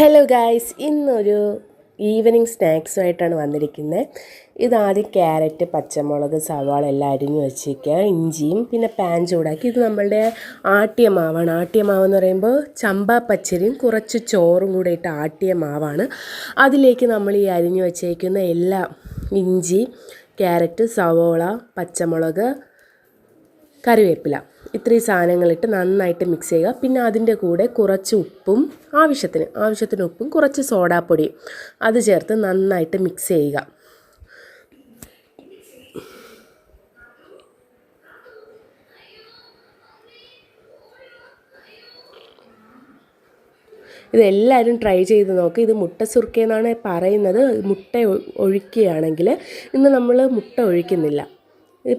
Hello guys ഇന്നൊരു evening സ്നാക്സുമായിട്ടാണ് വന്നിരിക്കുന്നത്. ഇതാദ്യം ക്യാരറ്റ് പച്ചമുളക് സവാള എല്ലാം അരിഞ്ഞു വെച്ചിരിക്കുക. ഇഞ്ചിയും പിന്നെ പാൻ ചൂടാക്കി. ഇത് നമ്മളുടെ ആട്ടിയ മാവാണ് ആട്ടിയ മാവെന്ന് പറയുമ്പോൾ ചമ്പ പച്ചരിയും കുറച്ച് ചോറും കൂടെ ഇട്ട് ആട്ടിയ മാവാണ് അതിലേക്ക് നമ്മൾ ഈ അരിഞ്ഞു വെച്ചേക്കുന്ന എല്ലാ ഇഞ്ചി ക്യാരറ്റ് സവോള പച്ചമുളക് കറിവേപ്പില. ഇത്രയും സാധനങ്ങളിട്ട് നന്നായിട്ട് മിക്സ് ചെയ്യുക. പിന്നെ അതിന്റെ കൂടെ കുറച്ച് ഉപ്പും ആവശ്യത്തിന് ആവശ്യത്തിന് ഉപ്പും കുറച്ച് സോഡാപ്പൊടിയും അത് ചേർത്ത് നന്നായിട്ട് മിക്സ് ചെയ്യുക. ഇതെല്ലാവരും ട്രൈ ചെയ്ത് നോക്ക്. ഇത് മുട്ട സുർക്ക എന്നാണ് പറയുന്നത്. മുട്ട ഒഴിക്കുകയാണെങ്കിൽ ഇന്ന് നമ്മൾ മുട്ട ഒഴിക്കുന്നില്ല.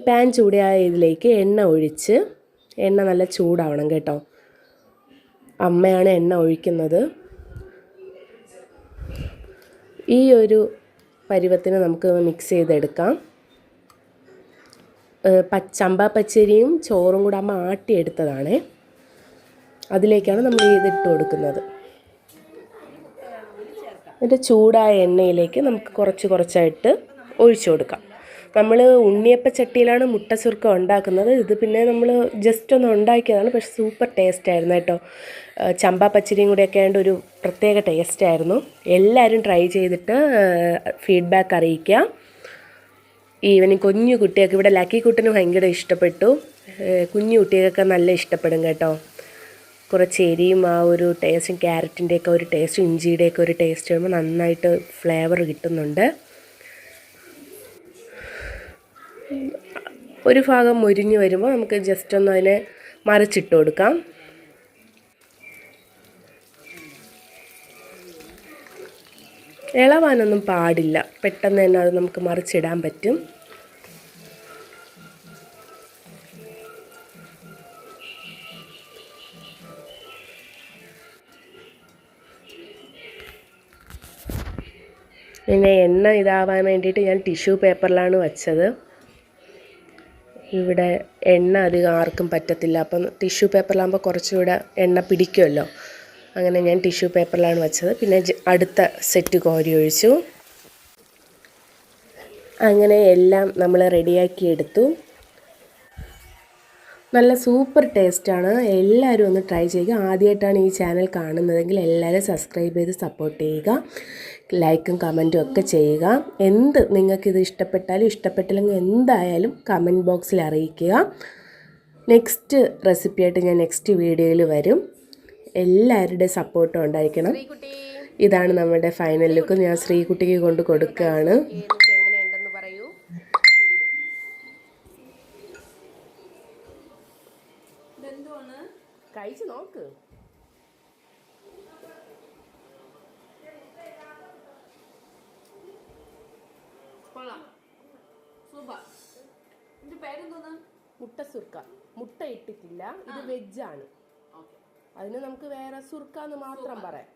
പാൻ ചൂടായ ഇതിലേക്ക് എണ്ണ ഒഴിച്ച് എണ്ണ നല്ല ചൂടാവണം കേട്ടോ. അമ്മയാണ് എണ്ണ ഒഴിക്കുന്നത്. ഈ ഒരു പരുവത്തിന് നമുക്ക് മിക്സ് ചെയ്തെടുക്കാം. ചമ്പ പച്ചരിയും ചോറും കൂടെ അമ്മ ആട്ടിയെടുത്തതാണേ. അതിലേക്കാണ് നമ്മൾ ഇതിട്ട് കൊടുക്കുന്നത്. എന്നിട്ട് ചൂടായ എണ്ണയിലേക്ക് നമുക്ക് കുറച്ച് കുറച്ചായിട്ട് ഒഴിച്ചു കൊടുക്കാം. നമ്മൾ ഉണ്ണിയപ്പ ചട്ടിയിലാണ് മുട്ട സുർക്ക ഉണ്ടാക്കുന്നത്. ഇത് പിന്നെ നമ്മൾ ജസ്റ്റ് ഒന്ന് ഉണ്ടാക്കിയതാണ്. പക്ഷെ സൂപ്പർ ടേസ്റ്റ് ആയിരുന്നു കേട്ടോ. ചമ്പ പച്ചരിയും കൂടെയൊക്കെ ആയതുകൊണ്ട് ഒരു പ്രത്യേക ടേസ്റ്റ് ആയിരുന്നു. എല്ലാവരും ട്രൈ ചെയ്തിട്ട് ഫീഡ്ബാക്ക് അറിയിക്കുക. ഈവനിങ് കുഞ്ഞു കുട്ടിയൊക്കെ ഇവിടെ ലക്കി കുട്ടിന് ഭയങ്കര ഇഷ്ടപ്പെട്ടു. കുഞ്ഞു കുട്ടികൾക്കൊക്കെ നല്ല ഇഷ്ടപ്പെടും കേട്ടോ. കുറച്ച് എരിയും ആ ഒരു ടേസ്റ്റും ക്യാരറ്റിന്റെയൊക്കെ ഒരു ടേസ്റ്റും ഇഞ്ചിയുടെയൊക്കെ ഒരു ടേസ്റ്റ് വരുമ്പോൾ നന്നായിട്ട് ഫ്ലേവർ കിട്ടുന്നുണ്ട്. ഒരു ഭാഗം മുരിഞ്ഞ് വരുമ്പോൾ നമുക്ക് ജസ്റ്റ് ഒന്ന് അതിനെ മറിച്ചിട്ട് കൊടുക്കാം. ഇളവാനൊന്നും പാടില്ല. പെട്ടെന്ന് തന്നെ അത് നമുക്ക് മറിച്ചിടാൻ പറ്റും. പിന്നെ എണ്ണ ഇതാവാൻ വേണ്ടിയിട്ട് ഞാൻ ടിഷ്യൂ പേപ്പറിലാണ് വച്ചത്. ഇവിടെ എണ്ണ അധികം ആർക്കും പറ്റത്തില്ല. അപ്പം ടിഷ്യൂ പേപ്പറിലാകുമ്പോൾ കുറച്ചുകൂടെ എണ്ണ പിടിക്കുമല്ലോ അങ്ങനെ ഞാൻ ടിഷ്യൂ പേപ്പറിലാണ് വെച്ചത്. പിന്നെ അടുത്ത സെറ്റ് കോരി ഒഴിച്ചു. അങ്ങനെ എല്ലാം നമ്മൾ റെഡിയാക്കി എടുത്തു. നല്ല സൂപ്പർ ടേസ്റ്റാണ്. എല്ലാവരും ഒന്ന് ട്രൈ ചെയ്യുക. ആദ്യമായിട്ടാണ് ഈ ചാനൽ കാണുന്നതെങ്കിൽ എല്ലാവരും സബ്സ്ക്രൈബ് ചെയ്ത് സപ്പോർട്ട് ചെയ്യുക. ലൈക്കും കമന്റും ഒക്കെ ചെയ്യുക. എന്ത് നിങ്ങൾക്കിത് ഇഷ്ടപ്പെട്ടാലും ഇഷ്ടപ്പെട്ടില്ലെങ്കിൽ എന്തായാലും കമന്റ് ബോക്സിൽ അറിയിക്കുക. നെക്സ്റ്റ് റെസിപ്പിയായിട്ട് ഞാൻ നെക്സ്റ്റ് വീഡിയോയിൽ വരും. എല്ലാവരുടെ സപ്പോർട്ടും ഉണ്ടായിരിക്കണം. ഇതാണ് നമ്മുടെ ഫൈനൽ ലുക്ക് ഞാൻ ശ്രീകുട്ടിക്ക് കൊണ്ട് കൊടുക്കുകയാണ് എങ്ങനെയുണ്ടെന്ന് പറയൂ കഴിച്ചു നോക്ക്. കൊള്ളാം. സൂപ്പർ. ഇതിന്റെ പേരെന്തോന്ന് മുട്ട സുർക്ക മുട്ട ഇട്ടിട്ടില്ല. ഇത് വെജാണ് ആണ്. അതിന് നമുക്ക് വേറെ സുർക്ക എന്ന് മാത്രം പറയാം.